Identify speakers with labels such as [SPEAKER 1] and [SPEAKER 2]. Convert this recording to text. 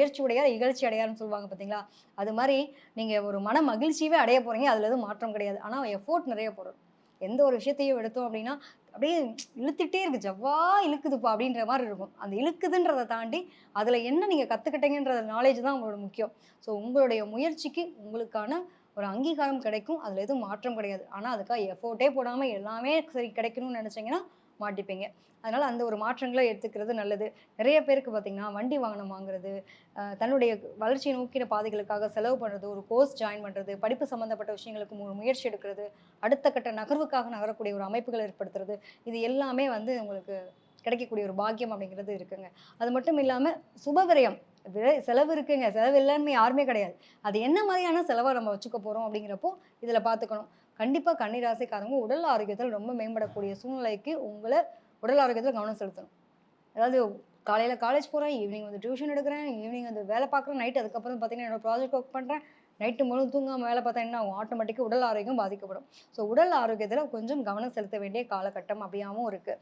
[SPEAKER 1] முயற்சி உடையார் இகழ்ச்சி அடையார்னு சொல்லுவாங்க பார்த்தீங்களா? அது மாதிரி நீங்கள் ஒரு மன மகிழ்ச்சியவே அடைய போகிறீங்க அதில் எதுவும் மாற்றம் கிடையாது. ஆனால் எஃபோர்ட் நிறைய போடணும் எந்த ஒரு விஷயத்தையும் எடுத்தோம் அப்படின்னா அப்படியே இழுத்துட்டே இருக்கு. ஜவ்வா இழுக்குதுப்பா அப்படின்ற மாதிரி இருக்கும். அந்த இழுக்குதுன்றதை தாண்டி அதில் என்ன நீங்கள் கற்றுக்கிட்டீங்கன்ற நாலேஜ் தான் உங்களோட முக்கியம். ஸோ உங்களுடைய முயற்சிக்கு உங்களுக்கான ஒரு அங்கீகாரம் கிடைக்கும். அதில் எதுவும் மாற்றம் கிடையாது. ஆனால் அதுக்காக எஃபோர்ட்டே போடாமல் எல்லாமே சரி கிடைக்கணும்னு நினச்சிங்கன்னா மாட்டிப்பீங்க. அதனால் அந்த ஒரு மாற்றங்களை எடுத்துக்கிறது நல்லது. நிறைய பேருக்கு பார்த்திங்கன்னா வண்டி வாகனம் வாங்குறது தன்னுடைய வளர்ச்சியை நோக்கின பாதைகளுக்காக செலவு பண்ணுறது ஒரு கோர்ஸ் ஜாயின் பண்ணுறது படிப்பு சம்மந்தப்பட்ட விஷயங்களுக்கு ஒரு முயற்சி எடுக்கிறது அடுத்த கட்ட நகர்வுக்காக நகரக்கூடிய ஒரு அமைப்புகளை ஏற்படுத்துறது இது எல்லாமே வந்து உங்களுக்கு கிடைக்கக்கூடிய ஒரு பாக்கியம் அப்படிங்கிறது இருக்குங்க. அது மட்டும் இல்லாமல் சுபவிரயம் செலவு இருக்குங்க. செலவு இல்லைன்னு யாருமே கிடையாது. அது என்ன மாதிரியான செலவை நம்ம வச்சுக்க போகிறோம் அப்படிங்கிறப்போ இதில் பார்த்துக்கணும் கண்டிப்பாக கன்னிராசிக்காரங்க உடல் ஆரோக்கியத்தில் ரொம்ப மேம்படக்கூடிய சூழ்நிலைக்கு உங்களை உடல் ஆரோக்கியத்தில் கவனம் செலுத்தணும். அதாவது காலையில் காலேஜ் போகிறேன் ஈவினிங் வந்து டியூஷன் எடுக்கிறேன் ஈவினிங் வந்து வேலை பார்க்குறேன் நைட் அதுக்கப்புறம் பார்த்தீங்கன்னா என்னோட ப்ராஜெக்ட் ஒர்க் பண்ணுறேன் நைட்டு முழு தூங்காமல் வேலை பார்த்தா என்ன ஆகும்? ஆட்டோமேட்டிக்காக உடல் ஆரோக்கியம் பாதிக்கப்படும். ஸோ உடல் ஆரோக்கியத்தில் கொஞ்சம் கவனம் செலுத்த வேண்டிய காலகட்டம் அப்படியாகவும் இருக்குது